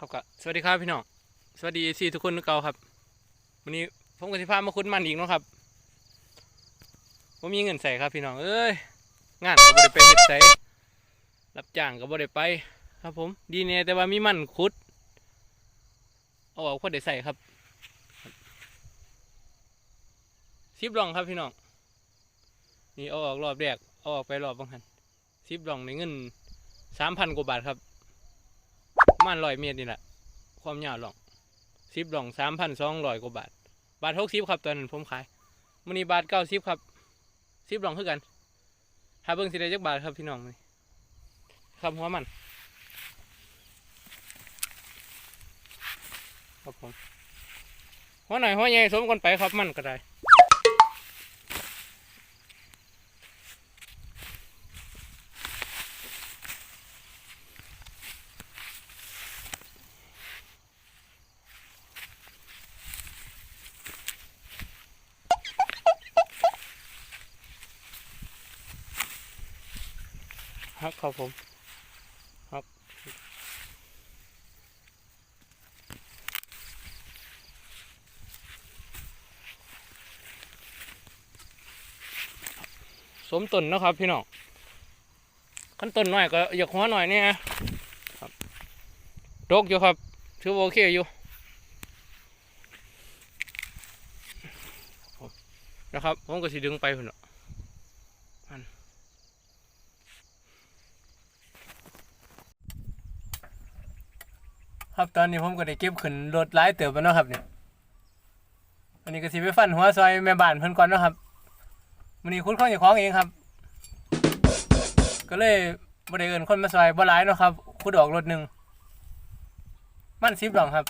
ครับกะสวัสดีครับพี่น้องสวัสดีซีทุกคนทุกเก่าครับวันนี้ผมกับสิพามาคุ้นมันอีกเนาะครับผมมีเงินใส่ครับพี่น้องเอ้ยงานก็บ่ได้ไปเฮ็ดใส่รับจ้างก็บ่ได้ไป ครับ ผม ดีเนี่ยแต่ว่ามีมันคุด เอาออกพอได้ใส่ครับซิบลองครับพี่น้องนี่เอาออกรอบแรกเอาออกไปรอบบางหันซิบลองในเงินสามพันกว่าบาทครับ มันร้อยเมตรนี่แหละความยาวหลองซิบหลองสามพันสองร้อยกว่าบาท บาทหกสิบครับตอนนั้นผมขายมันนี้บาทเก้าสิบครับซิบหลองคือกันหาเบิ้งสิได้จักบาทครับพี่น้องนี่ครับหัวมันครับผมหัวหน่อยหัวใหญ่สมกันไปครับมันก็ได้ ครับครับผมครับสมต้นนะครับพี่น้องขั้นต้นหน่อยก็อยากหัวหน่อยเนี่ยครับดกอยู่ครับถือว่าโอเคอยู่นะครับผมก็สิดึงไปพุ่นเน ครับตอนนี้ผมก็ได้เก็บขึ้นรถหลายเติบแล้วเนาะครับเนี่ยอันนี้ก็สิไปฟันหัวซอยแม่บ้านเพิ่นก่อนเนาะครับมื้อนี้คุณข้องอย่าของเองครับ ก็เลยบ่ได้เอินคนมาซอยบ่หลายเนาะครับขุดออกรถหนึ่งมัน10ดองครับ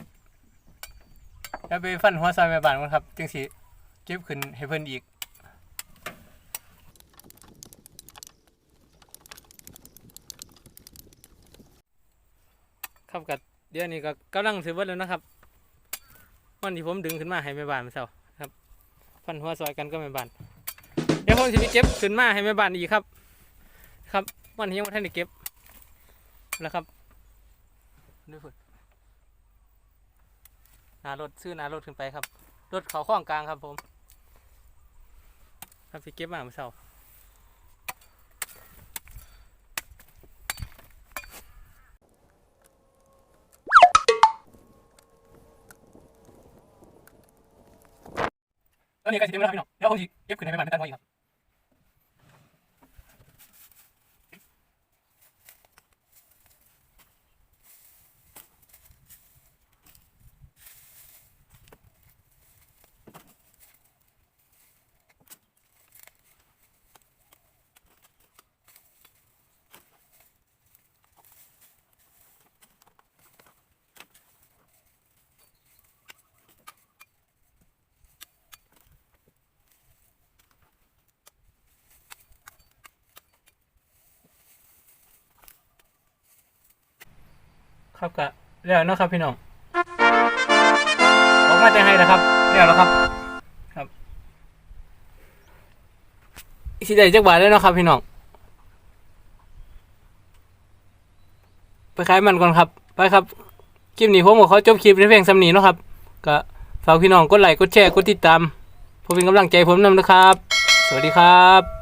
แล้วไปฟันหัวซอยแม่บ้านก่อนครับจึงสิเก็บขึ้นให้เพิ่นอีกครับกับ เดี๋ยวนี้ก็กำลังซื้อเบิดแล้วนะครับวันที่ผมดึงขึ้นมาให้แม่บ้านเมื่อเช้าครับฟันหัวซอยกันก็แม่บ้านเดี๋ยวผมจะไปเก็บขึ้นมาให้แม่บ้านอีกครับ ครับวันนี้ยังไม่ทันได้เก็บแล้วครับดูฝุ่นนารถซื้อนารถขึ้นไปครับ รถเขาข้องกลางครับผม ครับที่เก็บมาเมื่อเช้า ตอนนี้ก็สิเต็มแล้วครับพี่น้องเดี๋ยวผมสิเก็บขึ้นให้แม่บ้านไปตัดหัวอีกครับ ครับก็แล้วเนาะครับพี่น้องออกมาแต่ให้นะครับแล้วแล้วครับครับสิได้จักบาทแล้วเนาะครับพี่น้องไปขายมันก่อนครับไปครับคลิปนี้ผมก็ขอจบคลิปในเพียงสำนีเนาะครับ ก็ฝากพี่น้องกดไลค์กดแชร์กดติดตามเพื่อเป็นกำลังใจผมนำนะครับ สวัสดีครับ